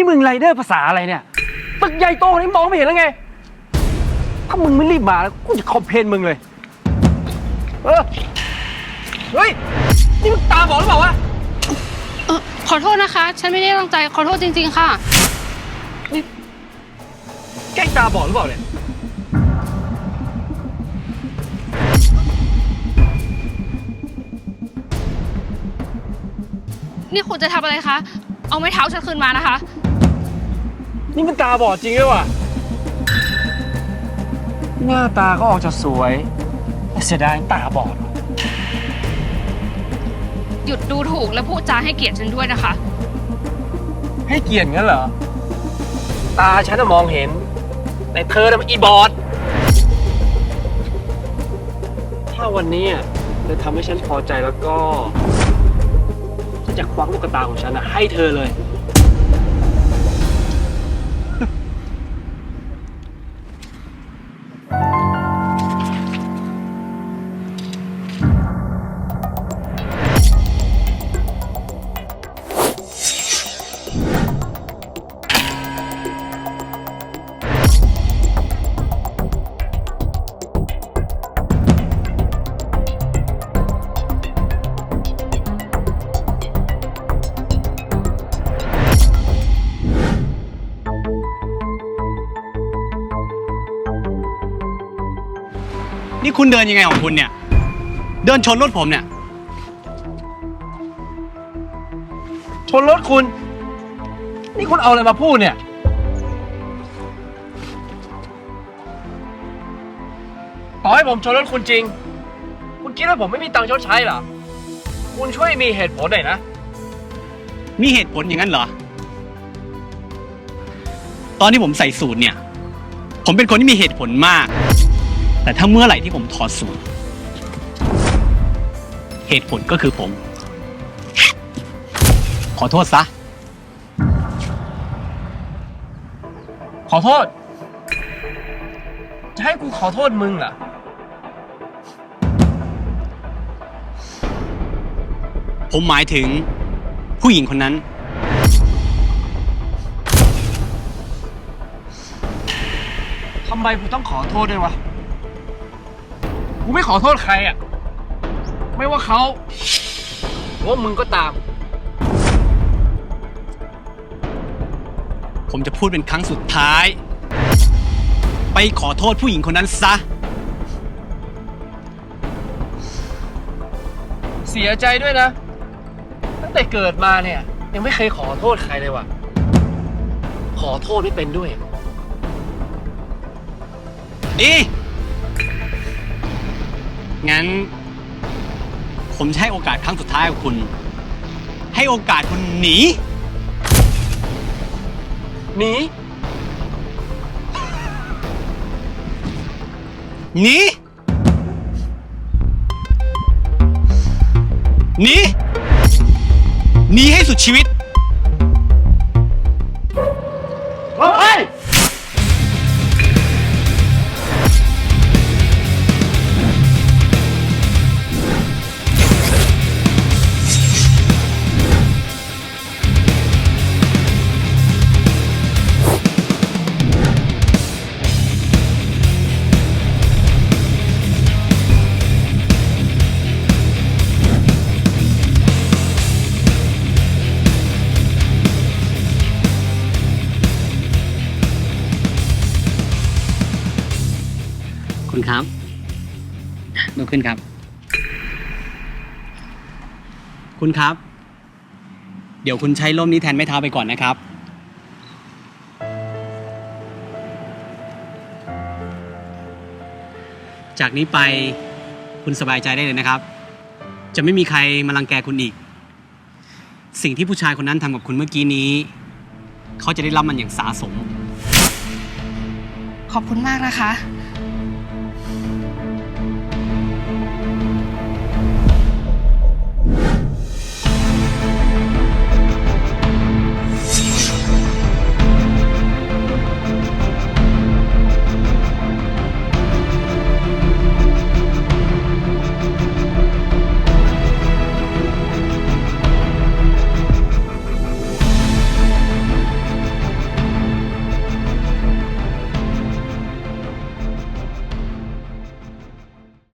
นี่มึงไรเดอร์ภาษาอะไรเนี่ย ตึกใหญ่โตขนาดนี้มองไม่เห็นแล้วไง ถ้ามึงไม่รีบมาแล้วกูจะคอมเพลนมึงเลย เออ เฮ้ย นี่มึงตาบอดหรือเปล่าวะ เออขอโทษนะคะ ฉันไม่ได้ตั้งใจ ขอโทษจริง ๆ ค่ะนี่แกล้งตาบอดหรือเปล่าเนี่ย นี่คุณจะทำอะไรคะ เอาไม้เท้าฉันคืนมานะคะ นี่มันตาบอดจริงด้วยว่ะ หน้าตาก็ออกจะสวย แต่เสียดายตาบอดว่ะหยุดดูถูกและพูดจาให้เกียรติฉันด้วยนะคะ ให้เกียรติงั้นเหรอ ตาฉันน่ะมองเห็น แต่เธอน่ะมันอีบอด ถ้าวันนี้อะเธอทำให้ฉันพอใจแล้วก็ฉันจะควักลูกตาของฉันอะให้เธอเลย นี่คุณเดินยังไงของคุณเนี่ย เดินชนรถผมเนี่ย ชนรถคุณ นี่คุณเอาอะไรมาพูดเนี่ย ต่อให้ผมชนรถคุณจริง คุณคิดว่าผมไม่มีตังค์ชดใช้เหรอ คุณช่วยมีเหตุผลหน่อยนะ มีเหตุผลอย่างนั้นเหรอ ตอนที่ผมใส่สูตรเนี่ย ผมเป็นคนที่มีเหตุผลมาก แต่ถ้าเมื่อไหร่ที่ผมถอดสูตร เหตุผลก็คือผม ขอโทษซะ ขอโทษ จะให้กูขอโทษมึงเหรอ ผมหมายถึงผู้หญิงคนนั้น ทำไมกูต้องขอโทษด้วยวะ กูไม่ขอโทษใครอะ ไม่ว่าเขาหรือว่ามึงก็ตาม ผมจะพูดเป็นครั้งสุดท้าย ไปขอโทษผู้หญิงคนนั้นซะ เสียใจด้วยนะ ตั้งแต่เกิดมาเนี่ย ยังไม่เคยขอโทษใครเลยว่ะ ขอโทษไม่เป็นด้วย ดี งั้น ผมจะให้โอกาสครั้งสุดท้ายกับคุณ ให้โอกาสคุณหนี หนี หนี หนี หนีให้สุดชีวิต คุณครับลุกขึ้นครับ คุณครับ เดี๋ยวคุณใช้ร่มนี้แทนไม้เท้าไปก่อนนะครับ จากนี้ไปคุณสบายใจได้เลยนะครับ จะไม่มีใครมารังแกคุณอีก สิ่งที่ผู้ชายคนนั้นทำกับคุณเมื่อกี้นี้ เขาจะได้รับมันอย่างสาสม ขอบคุณมากนะคะ